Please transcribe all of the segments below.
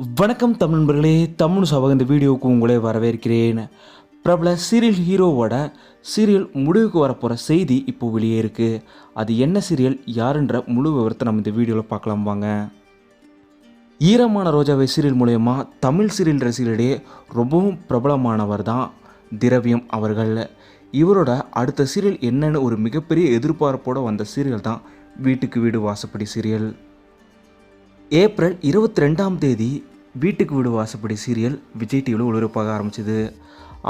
வணக்கம் தமிழ் நண்பர்களே தமிழ் சபக இந்த வீடியோவுக்கு உங்களை வரவேற்கிறேன். பிரபல சீரியல் ஹீரோவோட சீரியல் முடிவுக்கு வரப்போகிற செய்தி இப்போ வெளியே இருக்குது அது என்ன சீரியல் யாருன்ற முழு விவரத்தை நம்ம இந்த வீடியோவில் பார்க்கலாம் வாங்க. ஈரமான ரோஜாவை சீரியல் மூலயமா தமிழ் சீரியல் ரசிகர்களிடையே ரொம்பவும் பிரபலமானவர் தான் திரவியம் அவர்கள். இவரோட அடுத்த சீரியல் என்னன்னு ஒரு மிகப்பெரிய எதிர்பார்ப்போடு வந்த சீரியல் தான் வீட்டுக்கு வீடு வாசப்படி சீரியல் ஏப்ரல் இருபத்தி ரெண்டாம் தேதி வீட்டுக்கு வீடு வாசப்படி சீரியல் விஜய் டிவியில் ஒளிபரப்பாக ஆரம்பிச்சது.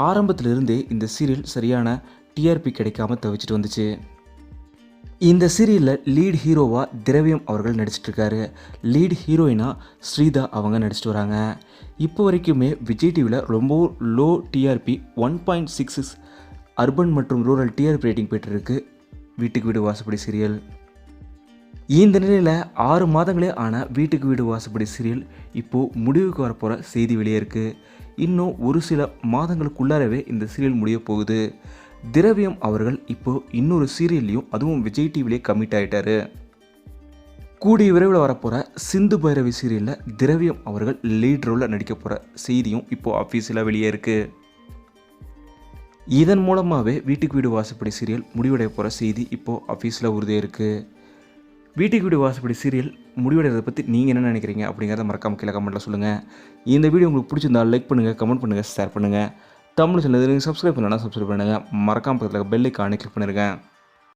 ஆரம்பத்திலிருந்தே இந்த சீரியல் சரியான டிஆர்பி கிடைக்காம தவிச்சிட்டு வந்துச்சு. இந்த சீரியலில் லீட் ஹீரோவாக திரவியம் அவர்கள் நடிச்சிட்ருக்காரு லீட் ஹீரோயினாக ஸ்ரீதா அவங்க நடிச்சிட்டு வராங்க. இப்போ வரைக்குமே விஜய் டிவியில் ரொம்ப low TRP one point six six urban மற்றும் ரூரல் டிஆர்பி ரேட்டிங் பெற்றிருக்கு வீட்டுக்கு வீடு வாசப்படி சீரியல். இந்த நிலையில் ஆறு மாதங்களே ஆன வீட்டுக்கு வீடு வாசப்படி சீரியல் இப்போது முடிவுக்கு வரப்போகிற செய்தி வெளியே இருக்குது இன்னும் ஒரு சில மாதங்களுக்குள்ளாரவே இந்த சீரியல் முடிய போகுது. திரவியம் அவர்கள் இப்போது இன்னொரு சீரியல்லையும் அதுவும் விஜய் டிவிலே கமிட் ஆகிட்டார் கூடிய விரைவில் வரப்போகிற சிந்து பைரவி சீரியலில் திரவியம் அவர்கள் லீட் ரோலில் நடிக்க போகிற செய்தியும் இப்போது அஃபீஷியலாக வெளியே இருக்குது இதன் மூலமாகவே வீட்டுக்கு வீடு வாசப்படி சீரியல் முடிவடைய போகிற செய்தி இப்போது அஃபீஸில் உறுதியாக இருக்குது வீட்டுக்கு வீடு வாசப்படி சீரியல் முடிவடைகிறத பற்றி நீங்கள் என்ன நினைக்கிறீங்க அப்படிங்கிறத மறக்காமல் கீழே கமெண்ட்டில் சொல்லுங்கள் இந்த வீடியோ உங்களுக்கு பிடிச்சிருந்தா லைக் பண்ணுங்கள் கமெண்ட் பண்ணுங்கள் ஷேர் பண்ணுங்கள் தமிழ் சேனல் சப்ஸ்கிரைப் பண்ணலாம் சப்ஸ்கிரைப் பண்ணுங்கள் மறக்காமல் பக்கத்தில் பெல்லைக்கானே கிளிக் பண்ணிருக்கேன்